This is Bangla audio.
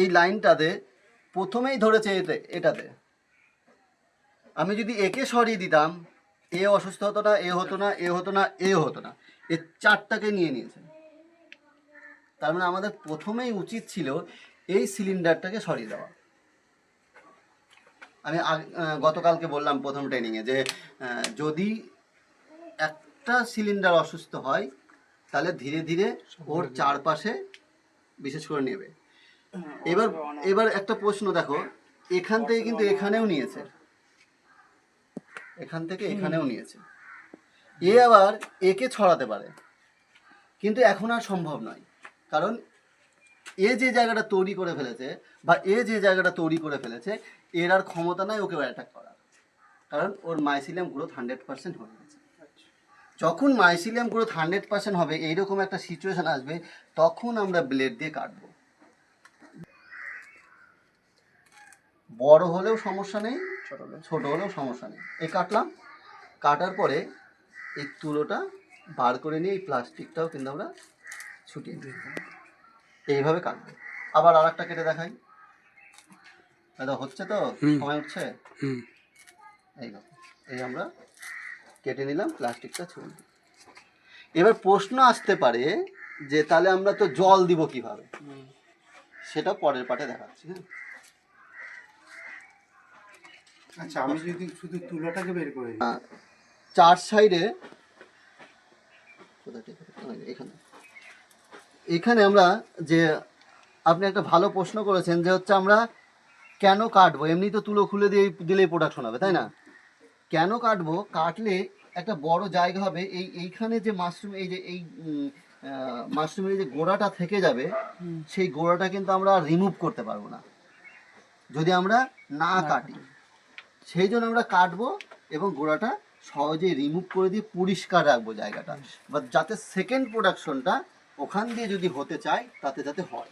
এই লাইনটাতে প্রথমেই ধরেছে এতে এটাতে। আমি যদি একে সরিয়ে দিতাম এ অসুস্থ হতো না এ হতো না এ হতো না এ হতো না এ চারটাকে নিয়ে নিয়েছে। তার মানে আমাদের প্রথমেই উচিত ছিল এই সিলিন্ডারটাকে সরিয়ে দেওয়া। আমি গতকালকে বললাম প্রথম ট্রেনিংয়ে যে যদি একটা সিলিন্ডার অসুস্থ হয় তাহলে ধীরে ধীরে ওর চারপাশে বিশেষ করে নেবে। এবার এবার একটা প্রশ্ন দেখো এখান থেকে কিন্তু এখানেও নিয়েছে। এখান থেকে এখানেও নিয়েছে। এ আবার একে ছড়াতে পারে। কিন্তু এখন আর সম্ভব নয়। কারণ এ যে জায়গাটা তৈরি করে ফেলেছে বা এ যে জায়গাটা তৈরি করে ফেলেছে এর আর ক্ষমতা নাই ওকে অ্যাটাক করার। কারণ ওর মাইসিলিয়াম গ্রোথ হান্ড্রেড পার্সেন্ট হয়ে গেছে। যখন মাইসিলিয়াম গ্রোথ হান্ড্রেড পার্সেন্ট হবে এইরকম একটা সিচুয়েশন আসবে তখন আমরা ব্লেড দিয়ে কাটবো। বড় হলেও সমস্যা নেই ছোট হলেও সমস্যা নেই। এই কাটলাম কাটার পরে এই তুলোটা বার করে নিয়ে এই প্লাস্টিকটাও কিন্তু আমরা ছুটিয়ে দিই। এইভাবে কাটবো। আবার আর একটা কেটে দেখাই। দাদা হচ্ছে তো? সময় উঠছে? এই এই আমরা কেটে নিলাম প্লাস্টিকটা ছুঁড়ে। এবার প্রশ্ন আসতে পারে যে তাহলে আমরা তো জল দিব কীভাবে? সেটা পরের পাটে দেখাচ্ছি হ্যাঁ? আচ্ছা আমি যদি শুধু তুলোটাকে বের করে চার সাইডে এখানে। এখানে আমরা যে আপনি একটা ভালো প্রশ্ন করেছেন যে হচ্ছে আমরা কেন কাটবো? এমনি তো তুলো খুলে দিয়ে দিলেই প্রোডাকশন হবে তাই না? কেন কাটবো? কাটলে একটা বড় জায়গা হবে। এই এইখানে যে মাশরুম এই যে এই মাশরুমের যে গোড়াটা থেকে যাবে সেই গোড়াটা কিন্তু আমরা রিমুভ করতে পারব না। যদি আমরা না কাটি। সেই জন্য আমরা কাটবো এবং গোড়াটা সহজে রিমুভ করে দিয়ে পরিষ্কার রাখব জায়গাটা। বা যাতে সেকেন্ড প্রোডাকশনটা ওখান দিয়ে যদি হতে চায় তাতে যাতে হয়।